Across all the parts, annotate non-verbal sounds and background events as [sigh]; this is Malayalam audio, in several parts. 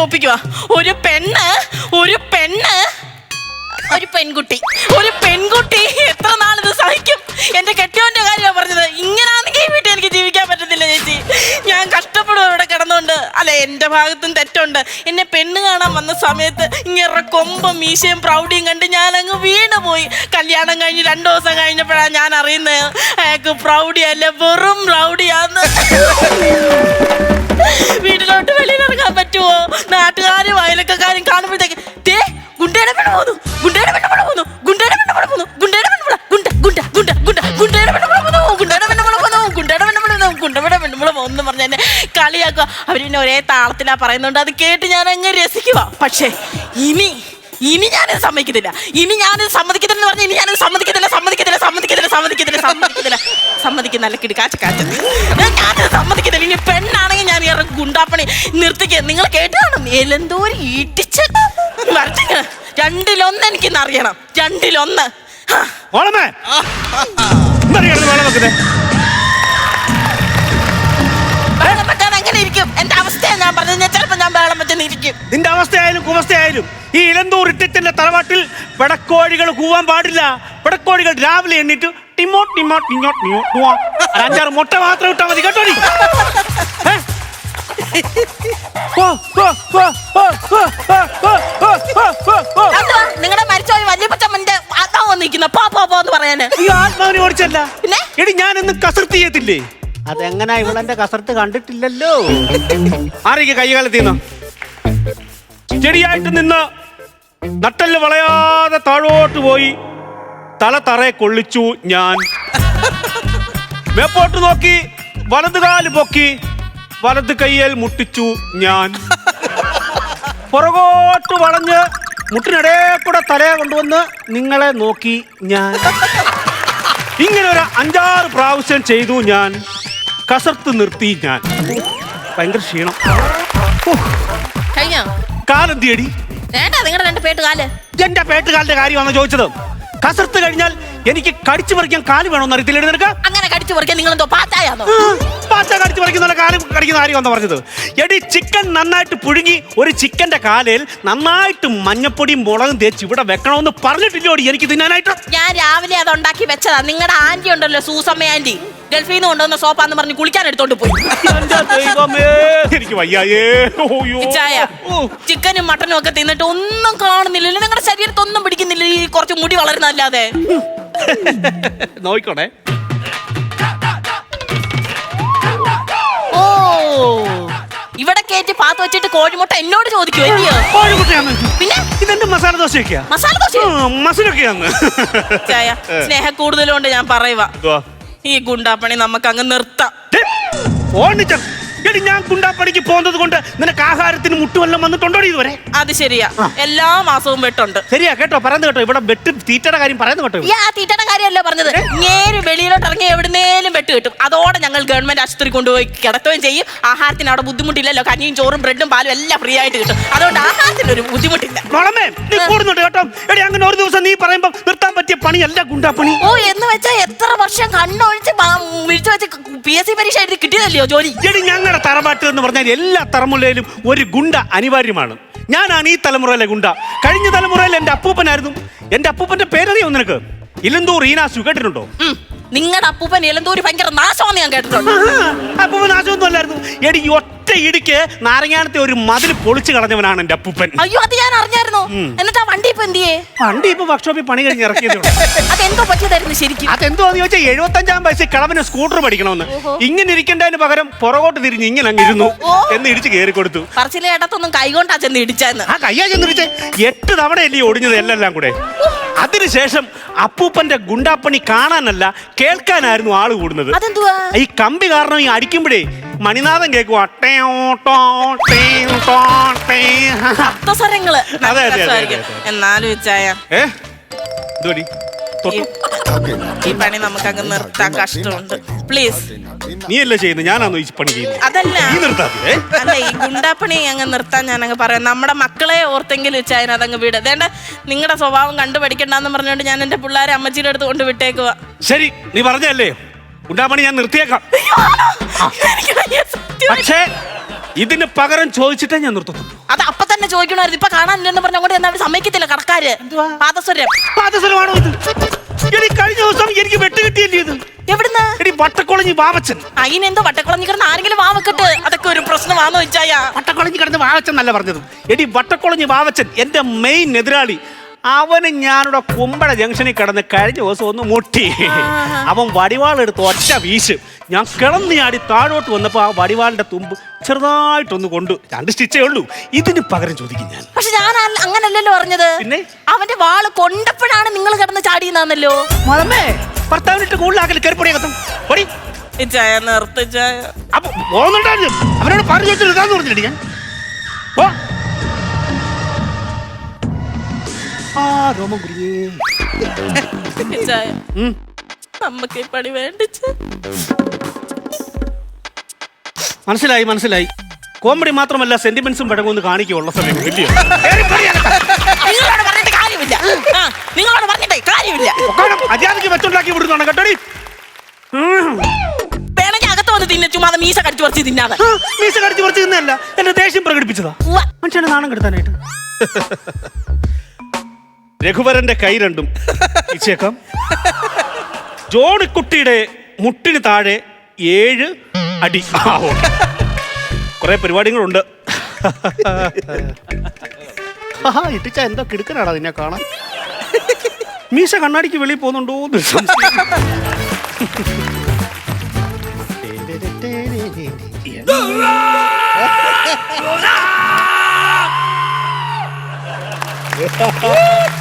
തോപ്പിക്കുക ഒരു പെണ്ണ് ഒരു പെണ്ണ്. ഒരു പെൺകുട്ടി. ഒരു പെൺകുട്ടി. എത്ര നാളിത് സഹിക്കും? എന്റെ കെട്ടിയോന്റെ കാര്യമാണ് പറഞ്ഞത്. ഇങ്ങനാണെങ്കിൽ വീട്ടിൽ എനിക്ക് ജീവിക്കാൻ പറ്റത്തില്ല ചേച്ചി. ഞാൻ കഷ്ടപ്പെടും ഇവിടെ കിടന്നുകൊണ്ട്. അല്ലെ എന്റെ ഭാഗത്തും തെറ്റുണ്ട്. എന്നെ പെണ്ണ് കാണാൻ വന്ന സമയത്ത് ഇങ്ങനെ കൊമ്പും മീശയും പ്രൗഢിയും കണ്ട് ഞാൻ അങ്ങ് വീണ് പോയി കല്യാണം കഴിഞ്ഞ് രണ്ടു ദിവസം കഴിഞ്ഞപ്പോഴാണ് ഞാൻ അറിയുന്നത് അയാൾക്ക് പ്രൗഢിയല്ല വെറും പ്രൗഢിയാന്ന് കളിയാക്കുക. അവർ പിന്നെ ഒരേ താളത്തിലാ പറയുന്നുണ്ട് അത് കേട്ട് ഞാൻ അങ്ങ് രസിക്കുക പക്ഷേ ഇനി ഇനി ഞാനത് സമ്മതിക്കത്തില്ല. ഇനി ഞാനത് സമ്മതിക്കത്തില്ല എന്ന് പറഞ്ഞാൽ ഇനി ഞാനിത് സമ്മതിക്കത്തില്ല. സമ്മതിക്കത്തില്ല സമ്മതിക്കത്തില്ല. സമ്മതിക്കുന്ന നല്ല കിടക്കാച്ച കാച്ച ഞാൻ സമ്മതിക്കത്തില്ല. ഇനി പെണ്ണാണെങ്കിൽ ഞാൻ ഇറ ഗുണ്ടാപ്പണി നിർത്തിക്കുക നിങ്ങൾ കേട്ടാണ് എലെന്തോരം ഇടിച്ച്. വരച്ചിങ്ങ രണ്ടിലൊന്ന് എനിക്കിന്ന് അറിയണം. രണ്ടിലൊന്ന്. ഓളമേ എന്താ നീ വെള്ളം വെക്കുന്നേ ചെന്നിരിക്കും നിന്റെ അവസ്ഥയായാലും കുവസ്ഥയായാലും ഈ ഇലന്തൂർ ഇട്ടത്തിന്റെ തറവാട്ടിൽ പിടക്കോഴികൾ കൂവാൻ പാടില്ല പിടക്കോഴികൾ രാവിലെ എണ്ണിട്ട് ടിമോട്ട് ടിമോ ടിഞ്ഞോ ടിഞ്ഞോ അഞ്ചാറ് മുട്ട മാത്രം ഇട്ടാ മതി കേട്ടോ നിങ്ങളുടെ എടി ഞാൻ കസർത്ത് അതെങ്ങനെ ഇവളെന്റെ കസർത്ത് കണ്ടിട്ടില്ലല്ലോ ആരൊക്കെ കൈകാലത്തിന്നോ ചെടിയായിട്ട് നിന്ന് നട്ടൽ വളയാതെ താഴോട്ട് പോയി തല തറയെ കൊള്ളിച്ചു ഞാൻ. മേപ്പോട്ട് നോക്കി വലത് കാൽ പൊക്കി വലത് കയ്യൽ മുട്ടിച്ചു ഞാൻ. പുറകോട്ട് വളഞ്ഞ് മുട്ടിനിടേ കൂടെ തലയെ കൊണ്ടുവന്ന് നിങ്ങളെ നോക്കി ഞാൻ. ഇങ്ങനെ ഒരു അഞ്ചാറ് പ്രാവശ്യം ചെയ്തു ഞാൻ. കസർത്ത് നിർത്തി ഞാൻ. ഭയങ്കര ക്ഷീണം. കാലെന്തിയടി? വേണ്ട നിങ്ങളുടെ രണ്ട് പേട്ട് കാൽ എന്റെ പേട്ടുകാലിന്റെ കാര്യമാണ് ചോദിച്ചത്? കസർത്ത് കഴിഞ്ഞാൽ എനിക്ക് കടിച്ചു പറിക്കാൻ കാൽ വേണമെന്ന് അറിയത്തില്ലേ നിനക്ക്? അങ്ങനെ കടിച്ചു പറിക്കാൻ നിങ്ങൾ എന്തോ കടിച്ചു പറിക്കുന്ന കാൽ കടിക്കുന്ന പറഞ്ഞത്. എടി ചിക്കൻ നന്നായിട്ട് പുഴുങ്ങി ഒരു ചിക്കന്റെ കാലിൽ നന്നായിട്ട് മഞ്ഞപ്പൊടിയും മുളകും തേച്ച് ഇവിടെ വെക്കണമെന്ന് പറഞ്ഞിട്ടില്ലോടി എനിക്ക് തിന്നാനായിട്ട്? ഞാൻ രാവിലെ അത് ഉണ്ടാക്കി വെച്ചതാ. നിങ്ങളുടെ ആന്റി ഉണ്ടല്ലോ സൂസമ്മ ആന്റി. ഗൾഫിൽ നിന്ന് കൊണ്ടുവന്ന സോപ്പാന്ന് പറഞ്ഞ് കുളിക്കാൻ എടുത്തോണ്ട് പോയി. എനിക്ക് വയ്യായേ. ചായ. ചിക്കനും മട്ടനും ഒക്കെ തിന്നിട്ട് ഒന്നും കാണുന്നില്ല. നിങ്ങളുടെ ശരീരത്തൊന്നും പിടിക്കുന്നില്ല. ഈ കുറച്ച് മുടി വളരുന്നല്ലാതെ നോയിക്കോട്ടെ ഓ. ഇവിടെ കയറ്റി പാത്ത് വെച്ചിട്ട് കോഴിമുട്ട എന്നോട് ചോദിക്കുമോ ഇല്ലയോ കോഴിമുട്ടയാണ് പിന്നെ? ഇതെന്റെ മസാല ദോശയൊക്കെയാ? മസാല ദോശ മസിലൊക്കെയാന്ന്. ചായ സ്നേഹ കൂടുതലുണ്ട് ഞാൻ പറയുക? ഈ ഗുണ്ടാപ്പണി നമുക്ക് അങ്ങ് നിർത്താം എടി ഞാൻ കുണ്ടാപ്പണിക്ക് പോകുന്നത് കൊണ്ട് നിനക്ക് ആഹാരത്തിന് മുട്ടുവെല്ലാം വന്നിട്ടുണ്ടോ ഇതുവരെ? അത് ശരിയാ. എല്ലാ മാസവും വെട്ടുണ്ട്. ശരിയാ കേട്ടോ പറയുന്നത് കേട്ടോ. ഇവിടെ വെട്ട് തീറ്റയുടെ കാര്യം പറയുന്നത് കേട്ടോ ഈ ആ തീറ്റയുടെ കാര്യമല്ല പറഞ്ഞത്? നേര് വെളിയിലോട്ട് ഇറങ്ങി എവിടുന്നേലും വെട്ട് കിട്ടും. അതോടെ ഞങ്ങൾ ഗവൺമെന്റ് ആശുപത്രി കൊണ്ടുപോയി കിടത്തുകയും ചെയ്യും. ആഹാരത്തിന് അവിടെ ബുദ്ധിമുട്ടില്ലല്ലോ. കഞ്ഞിയും ചോറും ബ്രെഡും പാലും എല്ലാം ഫ്രീ ആയിട്ട് കിട്ടും. അതുകൊണ്ട് ആഹാരത്തിന് ഒരു ബുദ്ധിമുട്ടില്ല. മോളമ്മേ നീ കൂടുന്നുണ്ട് കേട്ടോ? എടി അങ്ങനെ ഒരു ദിവസം നീ പറയുമ്പോൾ നിർത്താൻ പറ്റിയ പണിയല്ല ഗുണ്ടാപ്പണി. ഓ എന്ന് വെച്ചാൽ എത്ര വർഷം കണ്ണൊഴിച്ച് വിളിച്ചു വെച്ച് പി എസ് സി പരീക്ഷ എഴുതി കിട്ടിയതല്ലയോ ജോലി? എടി ഞങ്ങളുടെ തറവാട്ട് എന്ന് പറഞ്ഞാൽ എല്ലാ തറമുലയിലും ഒരു ഗുണ്ട അനിവാര്യമാണ്. ഞാനാണ് ഈ തലമുറയിലെ ഗുണ്ട. കഴിഞ്ഞ തലമുറയിൽ എന്റെ അപ്പൂപ്പനായിരുന്നു. എന്റെ അപ്പൂപ്പന്റെ പേരറിയോ നിനക്ക്? ഇലന്തൂർ ഈനാസു കേട്ടിട്ടുണ്ടോ? നിങ്ങളുടെ അപ്പൂപ്പൻ എലന്തൂരി ഭയങ്കര നാശമാണെന്ന് ഞാൻ കേട്ടിട്ടുണ്ട്. അപ്പൂപ്പൻ നാശമൊന്നും അല്ലായിരുന്നു. എടി ഒറ്റ ഇടിക്ക് നാരങ്ങാനത്തെ ഒരു മതിൽ പൊളിച്ചു കളഞ്ഞവനാണ് എന്റെ അപ്പൂപ്പൻ. അയ്യോ അത് ഞാൻ അറിഞ്ഞായിരുന്നു? എന്നിട്ട് ആ വണ്ടി ഇപ്പൊ എന്തിയേ വണ്ടി ഇപ്പൊ വർക്ക്ഷോപ്പിൽ പണി കഴിഞ്ഞ് ഇറക്കിയതേ ഉള്ളൂ. [laughs] അതെന്തോ പറ്റിയതായിരുന്നു ശരിക്കും. അതെന്തോന്ന് ചോദിച്ചാൽ എഴുപത്തഞ്ചാം വയസ്സിൽ കിളവന് സ്കൂട്ടർ പഠിക്കണമെന്ന്. ഇങ്ങനെ ഇരിക്കേണ്ടതിന് പകരം പുറകോട്ട് തിരിഞ്ഞ് ഇങ്ങനെ അങ്ങ് ഇരുന്നു ഓ. എന്ന് ഇടിച്ച് കയറി കൊടുത്തു. പറച്ചിലെ ഇടത്തൊന്നും കൈകൊണ്ടാ ചെന്ന് ഇടിച്ചെന്ന് ആ കയ്യാ ചെന്നിരിച്ച് എട്ട് തവണയല്ലേ ഒടിഞ്ഞത് എല്ലാം കൂടെ. അതിനുശേഷം അപ്പൂപ്പന്റെ ഗുണ്ടാപ്പണി കാണാനല്ല കേൾക്കാനായിരുന്നു ആൾ കൂടുന്നത്. അതെന്തുവാ? ഈ കമ്പി കാരണം ഈ അടിക്കുമ്പോഴേ മണിനാഥൻ കേൾക്കും അതെ, അതെ, അതെ, എന്നാലും ഏ? ഈ പണി നമുക്ക് അങ്ങ് നിർത്താൻ കഷ്ടമുണ്ട്. പ്ലീസ് നീ അല്ലേ ചെയ്യുന്നത് ഞാനാണോ ഈ പണി ചെയ്യുന്നത് അതല്ല. നീ നിർത്താതെ അല്ല ഈ ഗുണ്ടാപ്പണി അങ്ങ് നിർത്താൻ ഞാൻ അങ്ങ് പറയാം. നമ്മുടെ മക്കളെ ഓർത്തെങ്കിലും വെച്ച് അതങ്ങ് വിട്. അതേണ്ട നിങ്ങളുടെ സ്വഭാവം കണ്ടുപഠിക്കണ്ടെന്ന് പറഞ്ഞുകൊണ്ട് ഞാൻ എന്റെ പിള്ളേരെ അമ്മച്ചിയുടെ അടുത്ത് കൊണ്ട് വിട്ടേക്കുക ശരി നീ പറഞ്ഞല്ലേ ഗുണ്ടാപ്പണി ഞാൻ നിർത്തിയേക്കാം. പക്ഷേ ഇതിന് പകരം ചോദിച്ചിട്ടേ ഞാൻ നിർത്തത്തുള്ളൂ. ചോദിക്കണമായിരുന്നു. ഇപ്പൊ കാണാനില്ലെന്ന് പറഞ്ഞ അങ്ങോട്ട് അവർ സമ്മതിക്കത്തില്ല. കടക്കാര്. എന്തുവാ? പാദസ്വരം. പാദസരമാണോ ഇത്? എടി കഴിഞ്ഞ ദിവസം എനിക്ക് വെട്ട് കിട്ടിയല്ലേ ഇത്? എവിടുന്ന്? എടി വട്ടക്കുളഞ്ഞി വാവച്ചൻ. അതിനെന്തോ വട്ടക്കുളഞ്ഞി കിടന്ന് ആരെങ്കിലും വാവക്കെട്ട് അതൊക്കെ ഒരു പ്രശ്നമാണോ വെച്ചായ വട്ടക്കുളഞ്ഞി കിടന്ന് വാവച്ചൻ നല്ല പറഞ്ഞത്. എടി വട്ടക്കുളഞ്ഞി വാവച്ചൻ എന്റെ മെയിൻ എതിരാളി. അവന് ഞാനിവിടെ കുമ്പഴ ജംഗ്ഷനിൽ കിടന്ന് കഴിഞ്ഞ ദിവസം ഒന്ന് മുട്ടി. അവൻ വടിവാളെടുത്ത് ഒറ്റ വീശ്. ഞാൻ കിളന്ന് ചാടി താഴോട്ട് വന്നപ്പോൾ ആ വടിവാളിന്റെ തുമ്പ് ചെറുതായിട്ടൊന്ന് കൊണ്ടു. രണ്ട് സ്റ്റിച്ചേ ഉള്ളൂ. ഇതിന് പകരം ചോദിക്കും ഞാൻ. പക്ഷെ ഞാൻ അങ്ങനല്ലല്ലോ പറഞ്ഞത്. പിന്നെ? അവന്റെ വാൾ കൊണ്ടപ്പോഴാണ് നിങ്ങൾ കിടന്ന് ചാടിയെന്നാന്നല്ലോ മതമേ ഭർത്താവിനിട്ട് കൂടുതലാക്കൽ കയറിപ്പൊടിയകത്തും പൊടി. ചായ നിർത്തി ചായ. അപ്പൊ പോകുന്നുണ്ടായിരുന്നു അവനോട് പറഞ്ഞു ചോദിച്ചിട്ട് ഇതാന്ന് പറഞ്ഞിട്ട് ഞാൻ? പോ. ആ രോമം കുരിയേ ചായ ഉം. നമുക്ക് ഈ പണി വേണ്ടിച്ച്. മനസ്സിലായി മനസ്സിലായി. കോമഡി മാത്രമല്ല സെന്റിമെന്റ്സും പഴകുമെന്ന് കാണിക്കുള്ള സമയം. ഇല്ലയോ? നിങ്ങളോട് പറഞ്ഞിട്ട് കാര്യമില്ല. ആ നിങ്ങളോട് പറഞ്ഞിട്ടേ കാര്യമില്ല. ഒക്കാണം അജാതിക്ക് വെച്ചുണ്ടാക്കി വിടുന്നതാണ് കേട്ടോടി വേണമെങ്കിൽ അകത്ത് വന്ന് തിന്നെ ചുമ്മാ മീശ കടിച്ചു പറിച്ച് തിന്നാതെ. ആ, മീശ കടിച്ച് കുറച്ച് നിന്നല്ല എന്റെ ദേഷ്യം പ്രകടിപ്പിച്ചതാ. ഉവ്വ. മനുഷ്യനെ നാണം കെടുത്താനായിട്ട്. രഘുവരന്റെ കൈ രണ്ടും [laughs] ഇച്ചേക്കാം ജോണിക്കുട്ടിയുടെ മുട്ടിന് താഴെ ഏഴ് അടി ആ. കുറെ പരിപാടികളുണ്ട് [laughs] ആഹാ, ഇട്ടിച്ച എന്തോ കിടുക്കനാടാ നിന്നെ കാണാൻ [laughs] മീശ കണ്ണാടിക്ക് വെളിയിൽ പോകുന്നുണ്ടോ Yeah. സംശയം.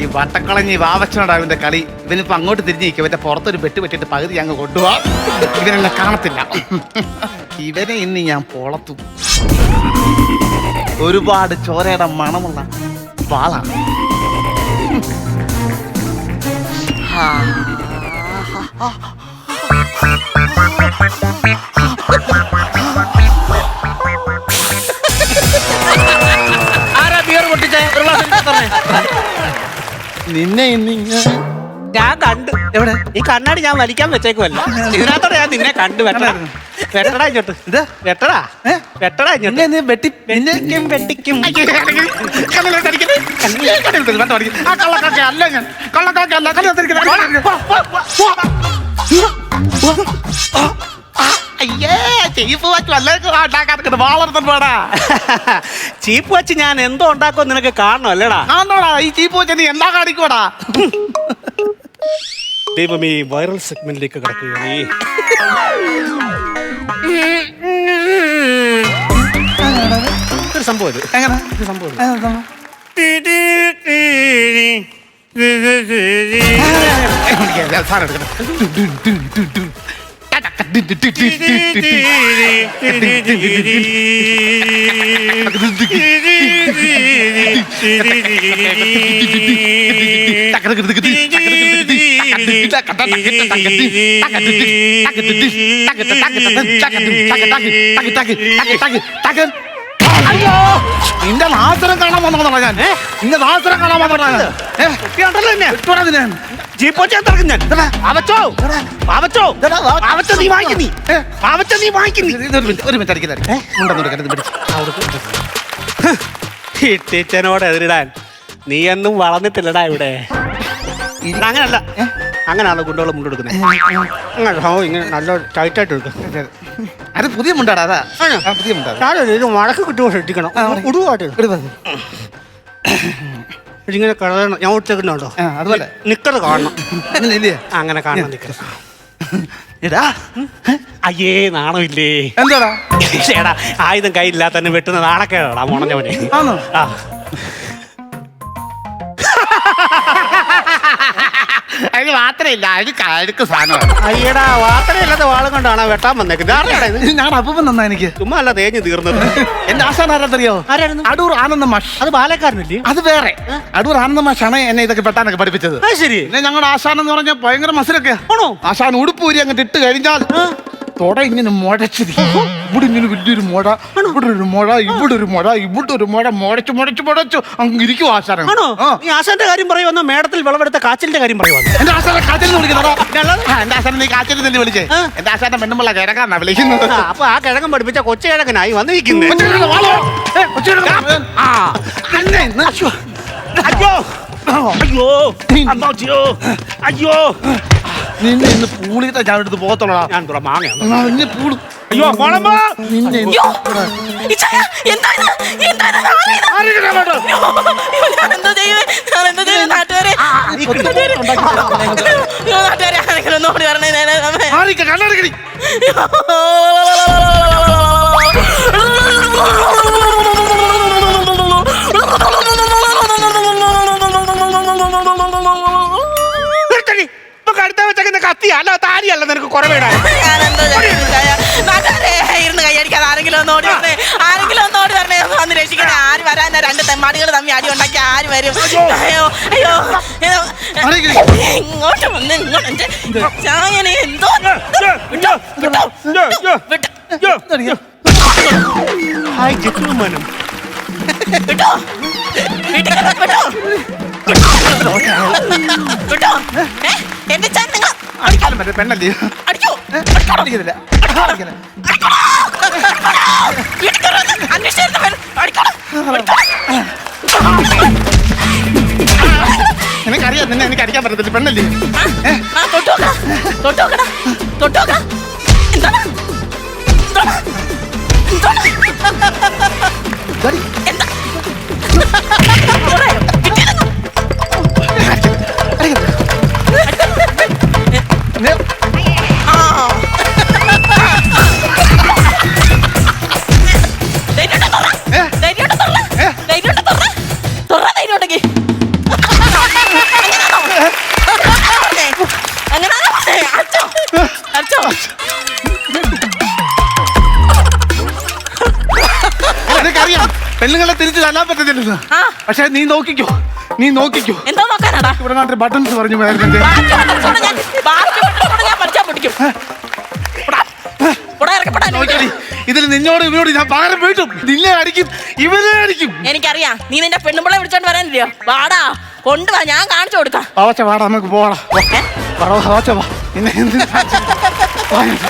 ഈ വട്ടക്കളഞ്ഞി വാവച്ചനോട് ഇവന്റെ കളി. ഇവനിപ്പോ അങ്ങോട്ട് തിരിഞ്ഞു നിൽക്കും ഇവന്റെ പുറത്തൊരു വെട്ട് വെട്ടിട്ട് പകുതി അങ്ങ് കൊണ്ടുപോവാ ഇവനെന്നെ കാണത്തില്ല. ഇവനെ ഇന്ന് ഞാൻ പൊളത്തു. ഒരുപാട് ചോരയുടെ മണമുള്ള വാളാണ്. ആരാ നിന്നെ ഇന്ന് ഞാൻ കണ്ടു. എവിടെ? ഈ കണ്ണാടി ഞാൻ വലിക്കാൻ വെച്ചേക്കുമല്ല ഇതിനകത്തോടെ ഞാൻ നിന്നെ കണ്ടു. വെട്ടടാ. ഇങ്ങോട്ട്. ഇത്? ഇങ്ങോട്ട്. വെട്ടി വെട്ടിക്കും വെട്ടിക്കും. അല്ല ഞാൻ. അയ്യേ ചീഫ് വാച്ച് ഉണ്ടാക്കാൻ വളർന്നു പോടാ ചീപ്പ് വെച്ച് ഞാൻ എന്തോ ഉണ്ടാക്കും നിനക്ക് കാണണം അല്ലേടാ ആണോടാ ഈ ചീപ്പ് വാച്ച് നീ എന്താ കാണിക്കോടാ ദൈവം ഈ വൈറൽ സെഗ്മെന്റിലേക്ക് കിടക്കുകയാണ് ഒരു സംഭവം ഇത് എങ്ങനെ ഒരു സംഭവം ഇത്. അയ്യോ നിന്റെ നാസരം കാണാൻ വന്നോ ഞാൻ? നിന്റെ നാസരം കാണാൻ വന്നോ ഞാൻ? ഏ, കുട്ടിയുണ്ടല്ലോ എന്നെ. ഇട്ടോടാ ഇതിനെ. ജീപ്പ് വെച്ച് ഞാൻ തിറക്കും ഞാൻ. പാവച്ചോ? പാവച്ചോ? പാവച്ചോ നീ വാങ്ങിക്കും നീ. ഏ? പാവച്ചോ നീ വാങ്ങിക്കും നീ. ഇത് ഒരു മിനിറ്റ് പിടിച്ച്. ടീച്ചനോട് എതിരിടാൻ. നീ എന്നും വളർന്നിട്ടില്ലടാ ഇവിടെ. അങ്ങനല്ല. അങ്ങനെയാണ് കുണ്ടോളം മുണ്ടെടുക്കുന്നത് അങ്ങനെ ഇങ്ങനെ നല്ല ടൈറ്റായിട്ട് എടുക്കും. അത് പുതിയ മുണ്ടാടാ അതാ. പുതിയ മുണ്ടാ. ഇത് മടക്ക് കിട്ടുമോ ശ്രദ്ധിക്കണം ആ, ഇവിടെ കളയണം. ഞാൻ ഒറ്റക്കുന്നുണ്ടോ ആ, അതുപോലെ. നിക്കറ് കാണണം. അങ്ങനെ കാണണം നിക്കറ്. എടാ അയ്യേ നാണമില്ലേ? എന്താടാ? ആയുധം കയ്യില്ലാത്ത വെട്ടുന്ന നാണക്കേടാ മുണഞ്ഞവനെ ആണോ? ആ. മാത്രമില്ല അഴുക്ക് അഴുക്ക് സാധനമാണ്. അയ്യടാ വാത്തരയില്ലാത്ത വാളും കൊണ്ടാണ് വെട്ടാൻ വന്നേക്കുന്നത്? ഇത്? ഞാൻ അപ്പം തന്നാ എനിക്ക്. ചുമ്മാ അല്ല തേഞ്ഞ് തീർന്നത്. എന്റെ ആശാൻ ആരാന്നറിയോ? ആരായിരുന്നു? അടൂർ ആനന്ദ മാഷ്. അത് ബാലക്കാരനല്ലേ? അത് വേറെ. അടൂർ ആനന്ദ മാഷാണ് എന്നെ ഇതൊക്കെ പെട്ടാനൊക്കെ പഠിപ്പിച്ചത്. ശരി. പിന്നെ ഞങ്ങളുടെ ആശാൻ എന്ന് പറഞ്ഞാൽ ഭയങ്കര മസിലൊക്കെ. ആണോ? ആശാൻ ഉടുപ്പൂരി അങ്ങ് അങ്ങോട്ട് ഇട്ട് കഴിഞ്ഞാൽ തൊട ഇങ്ങനെ മുഴച്ചത് ഇവിടെ ഇങ്ങനെ വലിയൊരു മുഴ ഇവിടെ ഒരു മുഴ ഇവിടെ ഒരു മുഴ ഇവിടെ ഒരു മുഴ മുടച്ചു മുടച്ചു മുടച്ചു. അങ്ങ് ഇരിക്കും ആശാരം ആണോ. ഈ ആശാന്റെ കാര്യം പറയുമെന്നോ മേടത്തിൽ വിളവെടുത്ത കാച്ചിലിന്റെ കാര്യം പറയുമെന്നോ എന്റെ ആശാനെ കാച്ചിൽ വിളിക്കുന്നതാ എന്റെ ആശാനെ? നീ കാച്ചിൽ തന്നെ വിളിച്ചേ. എന്റെ ആശാന്റെ പെണ്ണുമ്പള കിഴക്കാന്നാ വിളിക്കുന്നത്. അപ്പൊ ആ കിഴങ്ങൻ പഠിപ്പിച്ച കൊച്ചു കിഴക്കനായി വന്നിരിക്കുന്നേ. കൊച്ചുകിഴങ്ങ് വാളോ. ഏ, കൊച്ചുകിഴങ്ങ്. ആ, അന്നെ ഇന്ന്. അയ്യോ. അയ്യോ. അയ്യോ. നിന്നെ ഇന്ന് പൂളിത്തെ ഞാൻ എടുത്ത് പോകത്തുള്ളടാ ഞാൻ തുറ മാങ്ങയാണ് നിന്നെ പൂൾ അയ്യോ നിന്നെ ഇന്ന് അയ്യോ എന്താ ഇത്? എന്താ ഇത്? ആരാ ഇത്? ആരെങ്കിലും അങ്ങോട്ട്? അയ്യോ, നാട്ടുകാരെ ഈ അയ്യോ, നാട്ടുകാരെ ആരെങ്കിലും ഒന്ന് ഓടി വരണേ നേരെ നമ്മെ. ആരിക്ക കണ്ണടക്കടി [laughs] നിർത്തടി. ഇപ്പൊ കഴുത്തേ വെച്ചേക്കുന്ന കത്തിയാ അല്ല താരിയല്ല നിനക്ക് കുറവേടാൻ. ഇരുന്ന്. കൈയടിക്കാതെ ആരെങ്കിലും ഒന്ന് ഓടി വരണേ ആരെങ്കിലും ഒന്ന് ഓടി വരണേ ഒന്ന് വന്ന് രക്ഷിക്കണേ. ആര് വരാനാ രണ്ട് തെമ്മാടികൾ തമ്മി അടി ഉണ്ടാക്കി ആര് വരും? അയ്യോ. അയ്യോ ആരെങ്കിലും? ഇങ്ങോട്ട് വന്ന് ഇങ്ങോട്ട് ചായനെ എന്തോ വിട്ടോ വിട്ടോ ഹായ് വിട്ടോ വീട്ടിൽ വിട്ടോ. വിട്ടോ. ഏ എന്റെ ചാൻ നിങ്ങൾ അടിക്കാലും പറ്റേ പെണ്ണല്ലേ? അടിക്കോ. അടിക്കുന്നില്ല അടിക്കുന്നില്ല. അടിക്കണം? നിനക്കറിയാം നിന്നെ എനിക്ക് അടിക്കാൻ പറ്റത്തില്ല. പെണ്ണല്ലേ? എന്താണ് എന്താണ് എന്താണ് പെണ്ണുങ്ങളെ തിരിച്ചു തല്ലാൻ പറ്റത്തില്ല. പക്ഷെ നീ നോക്കിക്കോ നീ നോക്കിക്കോ. എന്തോ നോക്കാനാടാ ഇവിടെ നാട്ടിൽ ബട്ടൺസ് പറഞ്ഞു പോയായിരുന്നു പോടാ. പോടാ, പോടാ. ഇതിൽ നിന്നോട് ഇവരോട് ഞാൻ പകരം വീട്ടും. നിന്നെ അടിക്കും ഇവരെ അടിക്കും. എനിക്കറിയാം. നീ നിന്റെ പെണ്ണുമ്പിളെ വിളിച്ചോണ്ട് വരാനില്ലയോ? വാടാ കൊണ്ടുവാ ഞാൻ കാണിച്ചു കൊടുക്കാം. വാടാ നമുക്ക് പോവാടാ. വാടാ വാ നിന്നെ [laughs]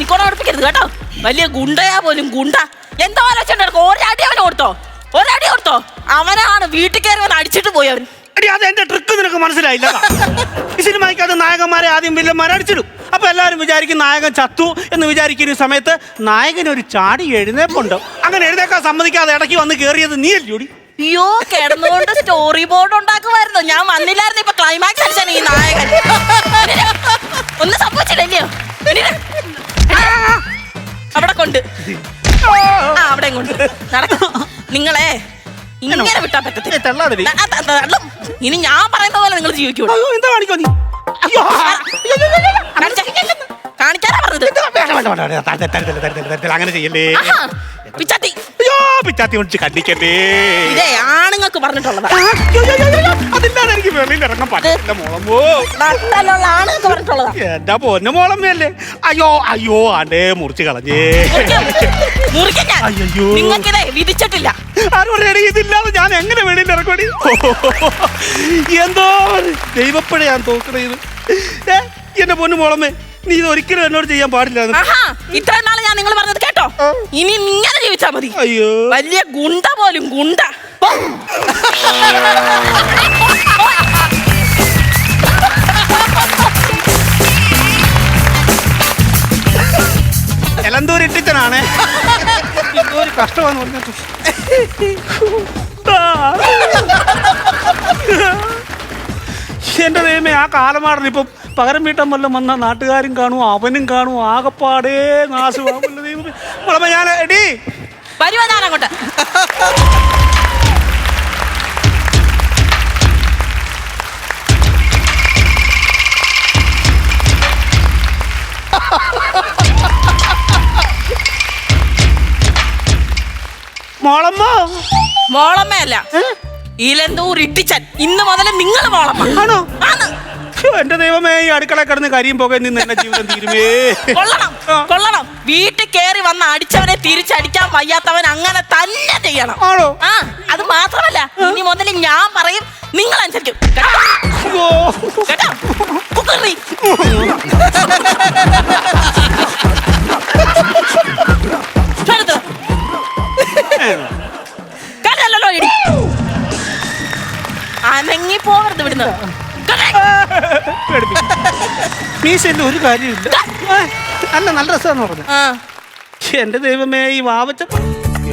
നിങ്ങക്ക് ഓടിപ്പിക്കരുത് കേട്ടോ. വലിയ ഗുണ്ടയാ പോലും ഗുണ്ട. എന്തോ ആലോചന ഒരടി അവന് കൊടുത്തോ? ഒരടി കൊടുത്തോ? അവനാണ് വീട്ടിൽ കയറി വന്ന് അടിച്ചിട്ട് പോയി അവൻ. എടി അത് എന്റെ ട്രിക്ക് നിനക്ക് മനസ്സിലായില്ല ഈ സിനിമയ്ക്കകത്ത് നായകന്മാരെ ആദ്യം വില്ലന്മാരെ അടിച്ചിടും. അപ്പൊ എല്ലാവരും വിചാരിക്കും നായകൻ ചത്തു എന്ന് വിചാരിക്കുന്ന സമയത്ത് നായകൻ ഒരു ചാടി എഴുന്നേപ്പുണ്ട്. അങ്ങനെ എഴുന്നേക്കാൻ സമ്മതിക്കാതെ ഇടയ്ക്ക് വന്ന് കയറിയത് നീ അല്ലൂടി അയ്യോ കിടന്നുകൊണ്ട് സ്റ്റോറി ബോർഡ് ഉണ്ടാക്കുമായിരുന്നു ഞാൻ വന്നില്ലായിരുന്നു. ഇപ്പൊ ക്ലൈമാക്സ് അടിച്ചാണ് ഈ നായകൻ. ഒന്നും സംഭവിച്ചില്ലല്ലയോ? എണീറ്റ്. അവിടെ കൊണ്ട്. ആ അവിടെ കൊണ്ട്. നടക്കും. നിങ്ങളെ ഇങ്ങനെ വിട്ടാ പറ്റത്തില്ല. തള്ളാതെ തള്ളും. ഇനി ഞാൻ പറയുന്ന പോലെ നിങ്ങൾ ജീവിക്കൂടാ. അയ്യോ എന്താ കാണിക്കോ നീ? അയ്യോ കാണിക്കാനാ പറഞ്ഞത്. വേണ്ട വേണ്ട വേണ്ട വേണ്ട. തരത്തില്ല, തരത്തില്ല, തരത്തില്ല, തരത്തില്ല, അങ്ങനെ ചെയ്യല്ലേ? പിച്ചാത്തി അയ്യോ വിളിച്ച് കണ്ടിക്കല്ലേ ഇതേ ആണുങ്ങൾക്ക് പറഞ്ഞിട്ടുള്ളതാ. അതില്ലാതെ എനിക്ക് വെളിയിൽ ഇറങ്ങാൻ പറ്റില്ല മോളമ്മോ നട്ടലുള്ള ആണുങ്ങൾക്ക് പറഞ്ഞിട്ടുള്ളതാ. എന്റെ പൊന്നു മോളമ്മയല്ലേ അയ്യോ അയ്യോ അതെ മുറിച്ച് കളഞ്ഞേ. അയ്യോ. നിങ്ങൾക്കിതേ വിധിച്ചിട്ടില്ല. ആരോടെ ഇതില്ലാതെ ഞാൻ എങ്ങനെ വെളിയിൽ ഇറക്കണി എന്തോ ദൈവപ്പഴ ഞാൻ തോക്കണ ഇത്. ഏ, എന്റെ പൊന്നു മോളമ്മേ. നീ ഇത് ഒരിക്കലും എന്നോട് ചെയ്യാൻ പാടില്ല ആഹാ ഇത്രയും നാളെ ഞാൻ നിങ്ങൾ പറഞ്ഞത് കേട്ടോ? ഇനി ഇങ്ങനെ ജീവിച്ചാ മതി. അയ്യോ. വലിയ ഗുണ്ട പോലും ഗുണ്ട. പോ. എലന്തൂർ ഇട്ടിച്ചനാണേ. എന്തോ ഒരു എന്റെ ദൈവമേ ആ കാലമാടൻ ഇപ്പം പകരം വീട്ടം വല്ലതും വന്ന നാട്ടുകാരും കാണും അവനും കാണും ആകപ്പാടേ മുളമ ഞാൻ എടി. വരുവാ അങ്ങോട്ട് മോളമ്മ. മോളമ്മയല്ല. ഇലന്തൂർ ഇട്ടിച്ചൻ. ഇന്ന് മുതൽ നിങ്ങൾ മോളമ്മ. ആണോ? ആന്ന്. എന്റെ ദൈവമേ ഈ അടുക്കള കിടന്ന് കരിയും പോകെ നിന്ന് എന്റെ ജീവിതം തീരുമേ കൊള്ളണം. കൊള്ളണം വീട്ടിൽ കയറി വന്ന് അടിച്ചവനെ തിരിച്ചടിക്കാൻ വയ്യാത്തവൻ അങ്ങനെ തന്നെ ചെയ്യണം ആണോ ആ അത് മാത്രമല്ല ഇനി മുതൽ ഞാൻ പറയും നിങ്ങൾ അനുസരിക്കും കേട്ടോ? അയ്യോ. കേട്ടോ കുക്കറി എടുത്തോ. കേട്ടല്ലോ ഇടി അനങ്ങി പോവരുത് ഇവിടുന്ന് മീശയിൽ ഒരു കാര്യമില്ല ആ, അല്ല നല്ല രസമാന്ന് പറഞ്ഞു. എന്റെ ദൈവമേ ഈ വാവച്ച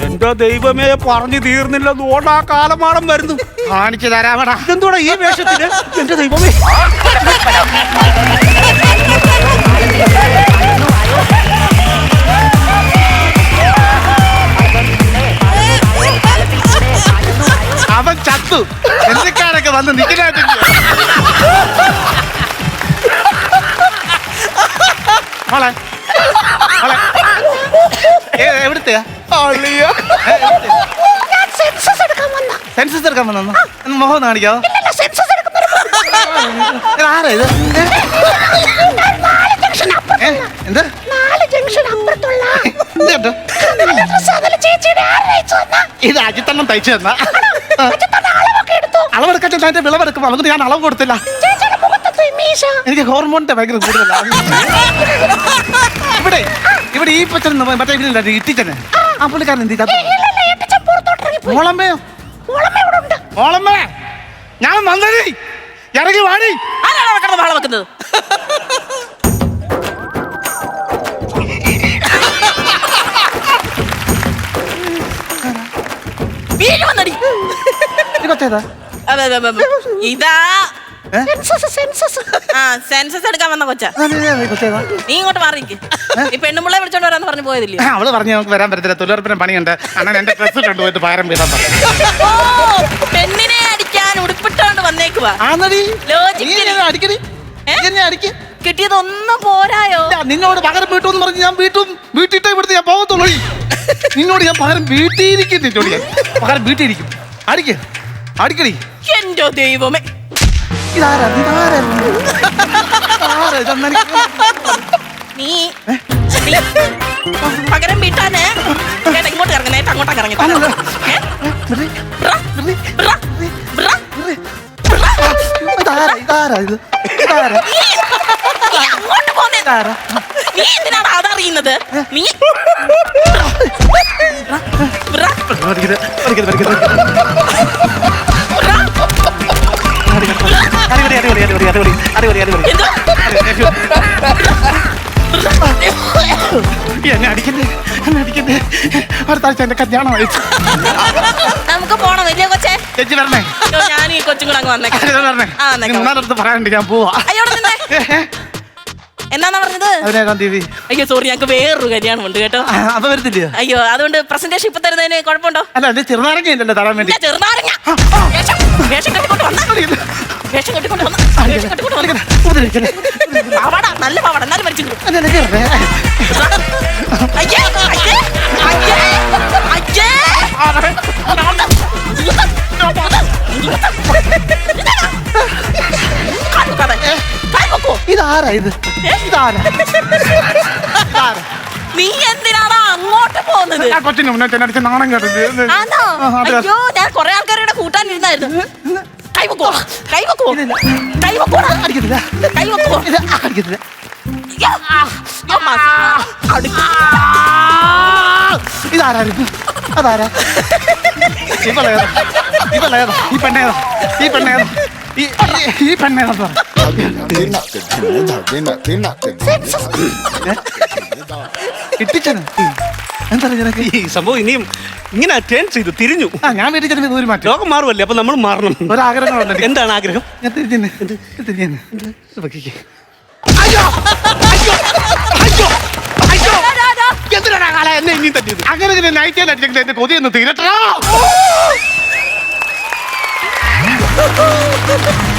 എന്റെ ദൈവമേ പറഞ്ഞു തീർന്നില്ല ഓടാ കാലമാടം വരുന്നു. കാണിച്ചു തരാമടാ. ഇതെന്തോടാ ഈ വേഷത്തിന് എന്റെ ദൈവമേ. അവൻ ചത്തു. എന്തൊക്കെയാണൊക്കെ വന്ന് നിൽക്കുന്ന മോളെ മോളെ. ഏ, എവിടുത്തെയാ? സെൻസസ് എടുക്കാൻ വന്നു. മുഖം ഒന്ന് കാണിക്കാവോ? ഇത് ആരാ ഇത്? ഏ? എന്ത്? ഇത് അജിത്തെണ്ണം തയ്ച്ചു തന്ന. അളവെടുക്കാൻ എന്റെ വിളവെടുക്കും അതുകൊണ്ട് ഞാൻ അളവ് കൊടുത്തില്ല. എനിക്ക് ഹോർമോണിന്റെ ഭയങ്കര കൂടുതലാണ് ഇവിടെ ഇവിടെ ഈ പച്ചൻ മറ്റേ ഇവിടെ ഇട്ടിച്ചനെ? ആ. പുള്ളിക്കാരൻ എന്ത് മോളമ്മയോ മോളമ്മേ. ഞാൻ വന്നടി. ഇറങ്ങി വാടി. ആരാണ് വെക്കുന്നത്? ഇത് കൊച്ചേതാ? അതെ, അതെ, അതെ. ഇതാ. സെൻസസ് എടുക്കാൻ വന്ന കൊച്ച. നീ ഇങ്ങോട്ട് മാറിക്ക് ഈ പെണ്ണുമ്പിള്ളെ വിളിച്ചോണ്ട് വരാന്ന് പറഞ്ഞു പോയതില്ലേ? അവൾ പറഞ്ഞു നമുക്ക് വരാൻ പറ്റത്തില്ല. തൊഴിലുറപ്പിന് പണിയുണ്ട്. അണ്ണൻ എന്റെ ഡ്രസ് കൊണ്ടുപോയിട്ട് പെണ്ണിനെ അടിക്കാൻ ഉടുപ്പിട്ടോണ്ട് വന്നേക്കുവാ. കിട്ടിയതൊന്നും പോരായോ? ഇല്ല, നിന്നോട് പകരം വീട്ടു പറഞ്ഞ് ഞാൻ വീട്ടും വീട്ടിട്ടേ ഇവിടുത്തെ ഞാൻ പോകത്തുള്ളൂ. നിന്നോട് ഞാൻ പകരം വീട്ടിയിരിക്കും നിന്നോട് ഞാൻ. പകരം വീട്ടിയിരിക്കും. അടിക്ക്. അടിക്കടി. എന്റെ ദൈവമേ. ഇതാരാ ഇതാരാ ഇതെന്നാ എനിക്ക് നീ നീ പകരം വീട്ടാന് ഏട്ടാ ഇങ്ങോട്ട് ഇറങ്ങുന്നേ അങ്ങോട്ടേക്ക് ഇറങ്ങി. അല്ലല്ല. ഏ? വിടറി, ബ്രാ, വിടറി, ബ്രാ, ബ്രാ. അടിപൊളി, അടിപൊളി, അടിപൊളി, അടിപൊളി, അടിപൊളി, അടിപൊളി. എന്നെ അടിക്കുന്നേ എന്നെ അടിക്കുന്നേ അടുത്ത ആഴ്ച എന്റെ കല്യാണമായി നമുക്ക് പോണം വലിയ കൊച്ചേ? ചേച്ചി വരണേ. ഞാൻ ഈ കൊച്ചും കൂടെ അങ്ങ് വന്നേക്കാം. വരണേ പറയാനുണ്ട് ഞാൻ പോവാ. അയ്യോടെ നിന്നേ. എന്നാന്നാ പറഞ്ഞത്? പതിനേഴാം തീയതി അയ്യോ സോറി ഞങ്ങൾക്ക് വേറൊരു കല്യാണം ഉണ്ട് കേട്ടോ അപ്പൊ വരത്തില്ലയോ? അയ്യോ അതുകൊണ്ട് പ്രസന്റേഷൻ ഇപ്പൊ തരുന്നതിന് കുഴപ്പമുണ്ടോ? അല്ല എന്റെ ചെറുനാരങ്ങ ഉണ്ടല്ലോ തരാൻ വേണ്ടി. ചെറുനാരങ്ങ. വേഷം വേഷം കെട്ടിക്കൊണ്ട് വന്ന. വേഷം കെട്ടിക്കൊണ്ട് വന്ന. വേഷം കെട്ടിക്കൊണ്ട് വന്ന. പാവാട നല്ല പാവാട എന്നാലും മരിച്ചു അയ്യേ അയ്യേ അയ്യേ ഇതാരാ ഇത്? ഇതാരാ? ഇതാരാ? നീ എന്തിനാടാ അങ്ങോട്ട് പോകുന്നത്? ആ കൊച്ചിന്റെ മുന്നേ തന്നെ അടിച്ച നാണം കേട്ടത്. ആണോ? ആ, അതെ. അയ്യോ ഞാൻ കുറെ ആൾക്കാരുടെ കൂട്ടാനിരുന്നായിരുന്നു. കൈ കൈവക്കോ കൈവക്കോ ഇല്ലില്ല. കൈ വെക്കോടാ അടിക്കത്തില്ല. കൈവക്കോ ഇത് അടിക്കത്തില്ല. ഇതാരായിരുന്നു ഇത്? അതാരാ? ഇവളേതാ ഇവളേതാ ഈ പെണ്ണേതാ ഈ പെണ്ണേതാ ഈ ഈ- ഈ പെണ്ണേതാ പറ കിട്ടിച്ചനോ എന്താ നിനക്ക്? ഈ സംഭവം ഇനിയും ഇങ്ങനെ ടേൺ ചെയ്തു തിരിഞ്ഞു. ആ ഞാൻ വീട്ടിൽ ചെല്ലുമ്പോൾ ഒരു മാറ്റം. ലോകം മാറുമല്ലേ? അപ്പൊ നമ്മൾ മാറണം. ഒരാഗ്രഹങ്ങളുണ്ട്. എന്താണ് ആഗ്രഹം? ഞാൻ തിരിഞ്ഞു നോക്കിക്കേ. അയ്യോ! അയ്യോ! അയ്യോ! അയ്യോ. എന്തിനാണ് എന്നെ ഇനിയും തട്ടിയത്? അങ്ങനെ നൈറ്റ് കൊതിയൊന്ന് തീരട്ടാ. ¡Ja, ja, ja!